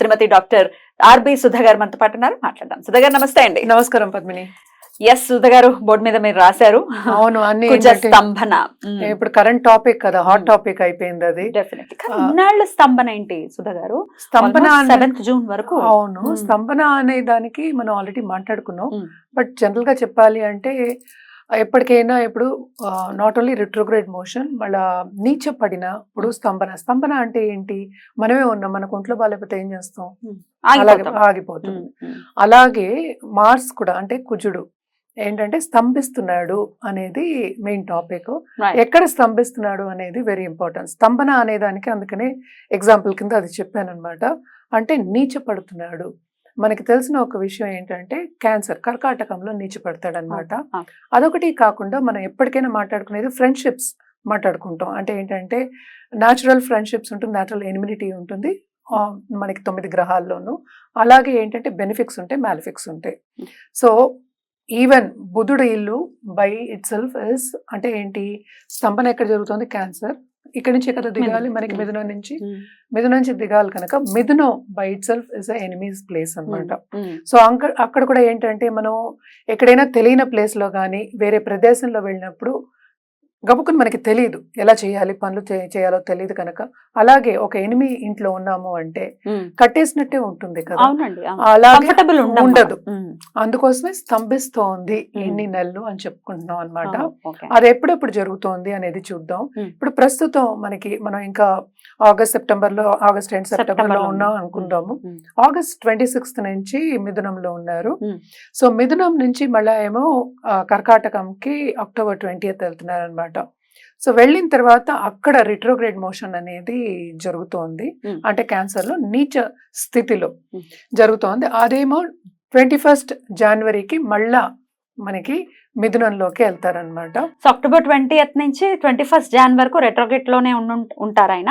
శ్రీమతి doctor RB Sudha garu మనతో పాటు ఉన్నారు. మాట్లాడదాం. సుధా గారు నమస్తే అండి. నమస్కారం పద్మిని. ఎస్ సుధా గారు బోర్డు మీద మీరు రాశారు. అవును అన్ని స్తంభన. ఇప్పుడు కరెంట్ టాపిక్ కదా హాట్. టాపిక్ అయిపోయింది అది. ఇన్నాళ్ళ స్తంభన ఏంటి సుధా గారు స్తంభన సెవెంత్ జూన్ వరకు. అవును. స్తంభన అనే దానికి మనం ఆల్రెడీ మాట్లాడుకున్నాం. బట్ జనరల్గా చెప్పాలి అంటే ఎప్పటికైనా ఇప్పుడు నాట్ ఓన్లీ రిట్రోగ్రేడ్ మోషన్ మళ్ళా నీచ పడిన ఇప్పుడు స్తంభన. స్తంభన అంటే ఏంటి? మనమే ఉన్నాం మనకు ఒంట్లో బాగాలేకపోతే ఏం చేస్తాం? అలాగే ఆగిపోతాం. ఆగిపోతుంది ఉమ్. అలాగే మార్స్ కూడా అంటే కుజుడు. ఏంటంటే స్తంభిస్తున్నాడు అనేది మెయిన్ టాపిక్. ఎక్కడ స్తంభిస్తున్నాడు అనేది వెరీ ఇంపార్టెంట్ స్తంభన అనే దానికి అందుకనే ఎగ్జాంపుల్ కింద అది చెప్పాను అనమాట అంటే నీచ పడుతున్నాడు మనకి తెలిసిన ఒక విషయం ఏంటంటే క్యాన్సర్ కర్కాటకంలో నీచ పడతాడు అనమాట ah. అదొకటి కాకుండా మనం ఎప్పటికైనా మాట్లాడుకునేది ఫ్రెండ్షిప్స్ మాట్లాడుకుంటాం. అంటే ఏంటంటే న్యాచురల్ ఫ్రెండ్షిప్స్ ఉంటుంది న్యాచురల్ ఎనిమినిటీ ఉంటుంది మనకి తొమ్మిది గ్రహాల్లోనూ. అలాగే ఏంటంటే బెనిఫిక్స్ ఉంటాయి మ్యాలిఫిక్స్ ఉంటాయి. సో ఈవెన్ బుధుడు ఇల్లు బై ఇట్ సెల్ఫ్ ఇస్ అంటే ఏంటి స్తంభన ఎక్కడ జరుగుతుంది? క్యాన్సర్. ఇక్కడ నుంచి ఎక్కడ దిగాలి. మనకి. మిథునం నుంచి. మిథునం నుంచి దిగాలి కనుక మిథునం by itself is enemy's place అన్నమాట. ఉమ్, సో అంక అక్కడ కూడా ఏంటంటే మనం ఎక్కడైనా తెలియని ప్లేస్లో కానీ వేరే ప్రదేశంలో వెళ్ళినప్పుడు గబుకుని మనకి తెలియదు ఎలా చేయాలి పనులు చేయాలో తెలియదు కనుక. అలాగే ఒక ఎనిమి ఇంట్లో ఉన్నాము అంటే. కట్టేసినట్టే ఉంటుంది కదా. అలాగే ఉండదు. అందుకోసమే స్తంభిస్తోంది ఎన్ని నెలలు అని చెప్పుకుంటున్నాం అన్నమాట అది ఎప్పుడెప్పుడు జరుగుతోంది అనేది చూద్దాం. ఇప్పుడు ప్రస్తుతం మనకి మనం ఇంకా ఆగస్ట్ సెప్టెంబర్లో ఆగస్ట్ అండ్ సెప్టెంబర్లో ఉన్నాం. అనుకుందాము. ఆగస్ట్ ట్వంటీ సిక్స్త్ నుంచి మిథునంలో ఉన్నారు. సో మిథునం నుంచి మళ్ళా ఏమో కర్కాటకంకి అక్టోబర్ ట్వంటీయత్ వెళ్తున్నారు అనమాట సో వెళ్ళిన తర్వాత అక్కడ రిట్రోగ్రేడ్ మోషన్ అనేది జరుగుతోంది. అంటే క్యాన్సర్లో నీచ స్థితిలో. జరుగుతోంది అదేమో ట్వంటీ ఫస్ట్ జనవరికి మళ్ళా మనకి మిథునంలోకి వెళ్తారనమాట సో అక్టోబర్ ట్వంటీ నుంచి ట్వంటీ ఫస్ట్ జాన్ వరకు రెట్రోగేట్లోనే ఉంటారు ఆయన.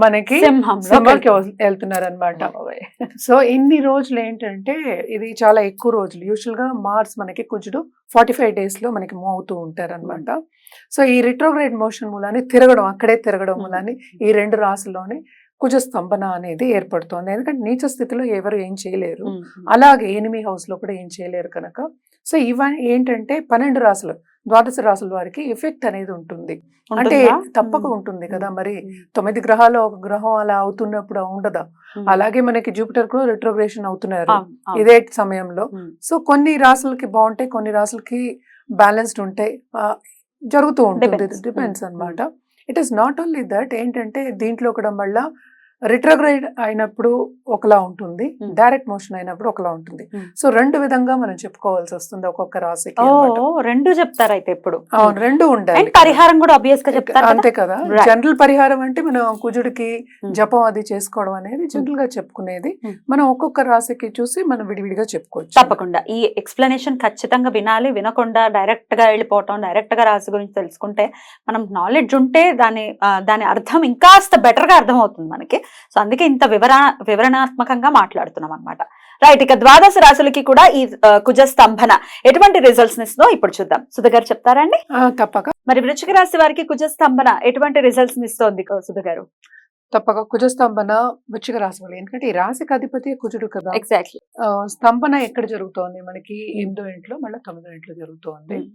మనకి సింహంకి. వెళ్తున్నారు అనమాట సో ఇన్ని రోజులు ఏంటంటే ఇది చాలా ఎక్కువ రోజులు. యూజువల్గా మార్స్ మనకి కుజుడు ఫార్టీ ఫైవ్ డేస్లో మనకి మూవ్ అవుతూ ఉంటారు అనమాట సో ఈ రిట్రోగ్రేడ్ మోషన్ మూలాన్ని తిరగడం అక్కడే తిరగడం మూలాన్ని ఈ రెండు రాసుల్లోనే కుజ స్తంభన అనేది ఏర్పడుతోంది. ఎందుకంటే నీచ స్థితిలో ఎవరు ఏం చేయలేరు. అలాగే ఎనిమి హౌస్లో కూడా ఏం చేయలేరు కనుక. సో ఇవన్నీ ఏంటంటే పన్నెండు రాసులు ద్వాదశ రాసుల వారికి ఎఫెక్ట్ అనేది ఉంటుంది. అంటే? తప్పక ఉంటుంది కదా మరి. తొమ్మిది గ్రహాలు ఒక గ్రహం అలా అవుతున్నప్పుడు ఉండదా. అలాగే మనకి జూపిటర్ కూడా రిట్రోగ్రేషన్ అవుతున్నారు. ఇదే సమయంలో. సో కొన్ని రాసులకి బాగుంటాయి కొన్ని రాసులకి బ్యాలెన్స్డ్ ఉంటాయి. జరుగుతూ ఉంటుంది. డిపెండ్స్. అన్నమాట. It is not only that ఏంటంటే దీంట్లో కూడా మళ్ళా రిట్రోగ్రైడ్ అయినప్పుడు ఒకలా ఉంటుంది. డైరెక్ట్ మోషన్ అయినప్పుడు ఒకలా ఉంటుంది. సో రెండు విధంగా మనం చెప్పుకోవాల్సి వస్తుంది ఒక్కొక్క అన్నమాట. రెండు చెప్తారు అయితే ఇప్పుడు అవును రెండు ఉండాలి పరిహారం కూడా ఆబ్వియస్గా చెప్తారు? అంతే కదా. జనరల్ పరిహారం అంటే మనం కుజుడికి. జపం అది చేసుకోవడం అనేది జనరల్గా చెప్పుకునేది. మనం ఒక్కొక్క రాశికి చూసి మనం విడివిడిగా చెప్పుకోవచ్చు తప్పకుండా ఈ ఎక్స్ప్లెనేషన్ ఖచ్చితంగా వినాలి వినకుండా డైరెక్ట్గా వెళ్ళిపోవటం డైరెక్ట్గా రాసి గురించి తెలుసుకుంటే మనం నాలెడ్జ్ ఉంటే దాని దాని అర్థం ఇంకాస్త బెటర్గా అర్థం అవుతుంది మనకి సో అందుకే ఇంత వివర వివరణాత్మకంగా మాట్లాడుతున్నాం అన్నమాట రైట్ ఇక ద్వాదశ రాశులకి కూడా ఈ కుజ స్తంభన ఎటువంటి రిజల్ట్స్ ఇస్తుందో ఇప్పుడు చూద్దాం. సుధ గారు చెప్తారా అండి? ఆ, తప్పక. మరి వృచ్చిక రాశి వారికి కుజ స్తంభన ఎటువంటి రిజల్ట్స్ ఇస్తోంది సుధ గారు? తప్పక కుజ స్తంభన వృచ్చిక రాశి వాళ్ళు. ఎందుకంటే ఈ రాశికి అధిపతి కుజుడు కదా. ఎగ్జాక్ట్లీ స్తంభన ఎక్కడ జరుగుతోంది? మనకి ఎనిమిదో ఇంట్లో మళ్ళీ తొమ్మిదో ఇంట్లో జరుగుతోంది.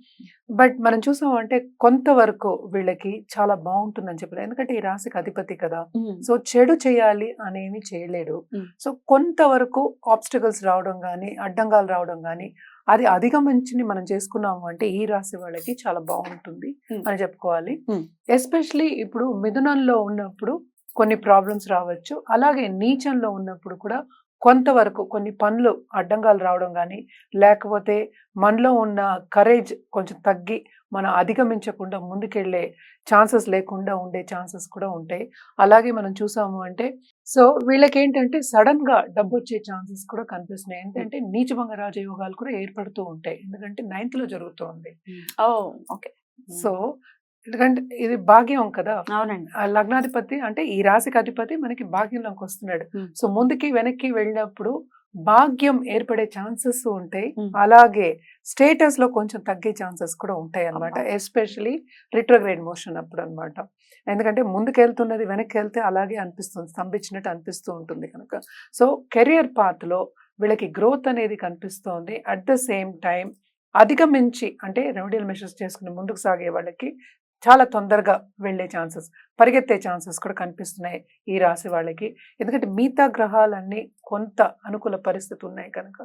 బట్ మనం చూసామంటే కొంతవరకు వీళ్ళకి చాలా బాగుంటుందని చెప్పలేదు ఎందుకంటే ఈ రాశికి అధిపతి కదా. సో చెడు చేయాలి అనేమి చేయలేడు. Mm. సో కొంతవరకు ఆబ్స్టికల్స్ రావడం కానీ అడ్డంగాలు రావడం కానీ అది అధిగమించి మనం చేసుకున్నాము అంటే ఈ రాశి వాళ్ళకి చాలా బాగుంటుంది. అని చెప్పుకోవాలి. ఎస్పెషలీ ఇప్పుడు మిథునంలో ఉన్నప్పుడు కొన్ని ప్రాబ్లమ్స్ రావచ్చు. అలాగే నీచంలో ఉన్నప్పుడు కూడా కొంతవరకు కొన్ని పనులు అడ్డంగాలు రావడం కానీ లేకపోతే మనలో ఉన్న కరేజ్ కొంచెం తగ్గి మనం అధిగమించకుండా ముందుకెళ్ళే ఛాన్సెస్ లేకుండా ఉండే ఛాన్సెస్ కూడా ఉంటాయి. అలాగే మనం చూసాము అంటే సో వీళ్ళకి ఏంటంటే సడన్గా డబ్బు వచ్చే ఛాన్సెస్ కూడా కనిపిస్తున్నాయి. ఏంటంటే నీచభంగ రాజయోగాలు కూడా ఏర్పడుతూ ఉంటాయి. ఎందుకంటే నైన్త్లో జరుగుతుంది. ఓ ఓకే. సో ఎందుకంటే ఇది భాగ్యం కదా. అవునండి. లగ్నాధిపతి అంటే ఈ రాశికి అధిపతి మనకి భాగ్యంలోకి వస్తున్నాడు. సో ముందుకి వెనక్కి వెళ్ళినప్పుడు భాగ్యం ఏర్పడే ఛాన్సెస్ ఉంటాయి. అలాగే స్టేటస్లో కొంచెం తగ్గే ఛాన్సెస్ కూడా ఉంటాయి అన్నమాట అబ్బా. ఎస్పెషలీ రిట్రోగ్రేడ్ మోషన్ అప్పుడు అన్నమాట ఎందుకంటే ముందుకు వెళ్తున్నది వెనక్కి వెళ్తే అలాగే అనిపిస్తుంది స్తంభించినట్టు అనిపిస్తూ ఉంటుంది కనుక. సో కెరియర్ పాత్లో వీళ్ళకి గ్రోత్ అనేది కనిపిస్తోంది. అట్ ద సేమ్ టైం అధిగమించి అంటే రెమెడియల్ మెషర్స్ చేసుకుని ముందుకు సాగే వాళ్ళకి చాలా తొందరగా వెళ్ళే ఛాన్సెస్ పరిగెత్తే ఛాన్సెస్ కూడా కనిపిస్తున్నాయి ఈ రాశి వాళ్ళకి. ఎందుకంటే మిగతా గ్రహాలన్నీ కొంత అనుకూల పరిస్థితి ఉన్నాయి కనుక.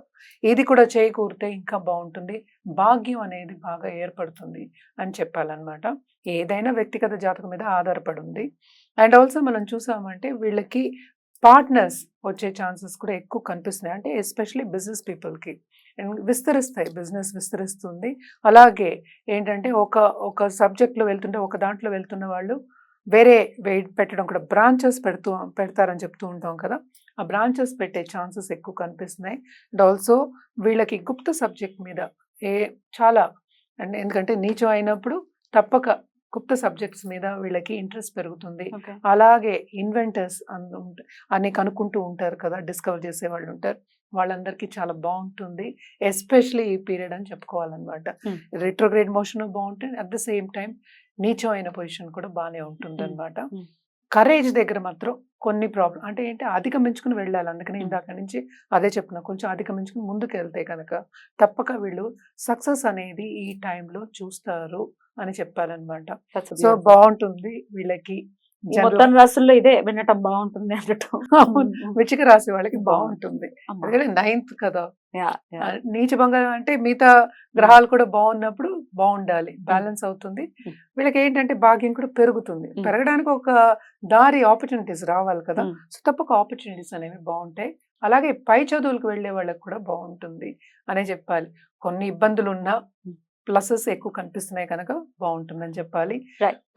ఇది కూడా చేకూరితే ఇంకా బాగుంటుంది. భాగ్యం అనేది బాగా ఏర్పడుతుంది అని చెప్పాలన్నమాట. ఏదైనా వ్యక్తిగత జాతకం మీద ఆధారపడి ఉంది. అండ్ ఆల్సో మనం చూసామంటే వీళ్ళకి పార్ట్నర్స్ వచ్చే ఛాన్సెస్ కూడా ఎక్కువ కనిపిస్తున్నాయి. అంటే ఎస్పెషలీ బిజినెస్ పీపుల్కి. విస్తరిస్తాయి బిజినెస్ విస్తరిస్తుంది. అలాగే ఏంటంటే ఒక ఒక సబ్జెక్ట్లో వెళ్తుంటే ఒక దాంట్లో వెళ్తున్న వాళ్ళు వేరే వెయిట్ పెట్టడం కూడా బ్రాంచెస్ పెడుతూ పెడతారని చెప్తూ ఉంటాం కదా. ఆ బ్రాంచెస్ పెట్టే ఛాన్సెస్ ఎక్కువ కనిపిస్తున్నాయి. అండ్ ఆల్సో వీళ్ళకి గుప్త సబ్జెక్ట్ మీద ఏ చాలా అండ్ ఎందుకంటే నీచం అయినప్పుడు తప్పక గుప్త సబ్జెక్ట్స్ మీద వీళ్ళకి ఇంట్రెస్ట్ పెరుగుతుంది అలాగే ఇన్వెంటర్స్ అన్ని కనుక్కుంటూ ఉంటారు కదా డిస్కవర్ చేసే వాళ్ళు ఉంటారు వాళ్ళందరికీ చాలా బాగుంటుంది ఎస్పెషలీ ఈ పీరియడ్ అని చెప్పుకోవాలన్నమాట. రిట్రోగ్రేడ్ మోషన్ బాగుంటుంది అట్ ద సేమ్ టైం నీచమైన పొజిషన్ కూడా బాగానే ఉంటుంది. అనమాట. కరేజ్ దగ్గర మాత్రం కొన్ని ప్రాబ్లం అంటే ఏంటి అధిగమించుకుని వెళ్ళాలి. అందుకని. ఇందాక నుంచి అదే చెప్తున్నా. కొంచెం అధిగమించుకుని ముందుకు వెళ్తే కనుక తప్పక వీళ్ళు సక్సెస్ అనేది ఈ టైంలో చూస్తారు అని చెప్పాలన్నమాట సో బాగుంటుంది వీళ్ళకి. మొత్తం రాసుల్లో ఇదే వినటం బాగుంటుంది అవును. వృచ్చిక రాశి వాళ్ళకి బాగుంటుంది. నైన్త్ కదా. నీచ బంగారం అంటే మిగతా గ్రహాలు కూడా బాగున్నప్పుడు బాగుండాలి బ్యాలెన్స్ అవుతుంది. వీళ్ళకి ఏంటంటే భాగ్యం కూడా పెరుగుతుంది. పెరగడానికి ఒక దారి ఆపర్చునిటీస్ రావాలి కదా. సో తప్పక ఆపర్చునిటీస్ అనేవి బాగుంటాయి. అలాగే పై చదువులకు వెళ్ళే వాళ్ళకి కూడా బాగుంటుంది అనే చెప్పాలి. కొన్ని ఇబ్బందులు ఉన్నా. ప్లసెస్ ఎక్కువ కనిపిస్తున్నాయి కనుక బాగుంటుందని చెప్పాలి.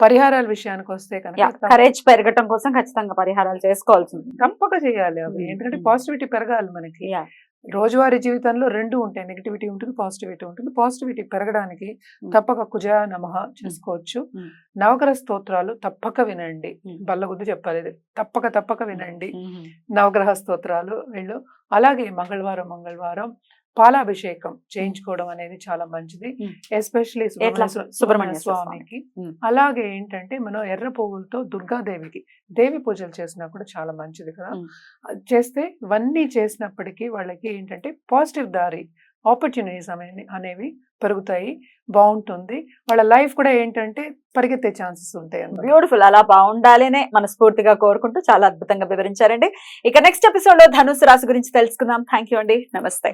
పరిహారాల విషయానికి వస్తే కనుక కరేజ్ పెరగటం కోసం ఖచ్చితంగా పరిహారాలు చేసుకోవాల్సింది తప్పక చేయాలి అవి Hmm. ఎందుకంటే Hmm. పాజిటివిటీ పెరగాలి మనకి. రోజువారీ జీవితంలో రెండు ఉంటాయి నెగిటివిటీ ఉంటుంది పాజిటివిటీ ఉంటుంది పాజిటివిటీ పెరగడానికి Hmm. తప్పక కుజ నమ చేసుకోవచ్చు Hmm. నవగ్రహ స్తోత్రాలు తప్పక వినండి Hmm. బల్లగుద్దు చెప్పాలి. తప్పక తప్పక వినండి. నవగ్రహ స్తోత్రాలు వీళ్ళు అలాగే మంగళవారం మంగళవారం పాలాభిషేకం చేయించుకోవడం అనేది చాలా మంచిది. ఎస్పెషలీ? సుబ్రహ్మణ్య స్వామికి. అలాగే ఏంటంటే మనం ఎర్ర పువ్వులతో దుర్గాదేవికి దేవి పూజలు చేసినా కూడా చాలా మంచిది కదా. చేస్తే ఇవన్నీ చేసినప్పటికీ వాళ్ళకి ఏంటంటే పాజిటివ్ దారి ఆపర్చునిటీస్ అనేవి పెరుగుతాయి బాగుంటుంది. వాళ్ళ లైఫ్ కూడా ఏంటంటే పరిగెత్తే ఛాన్సెస్ ఉంటాయి. బ్యూటిఫుల్. అలా బాగుండాలనే మనస్ఫూర్తిగా కోరుకుంటూ చాలా అద్భుతంగా వివరించారండి. ఇక నెక్స్ట్ ఎపిసోడ్లో ధనుసు రాశి గురించి తెలుసుకుందాం. థ్యాంక్ యూ అండి నమస్తే.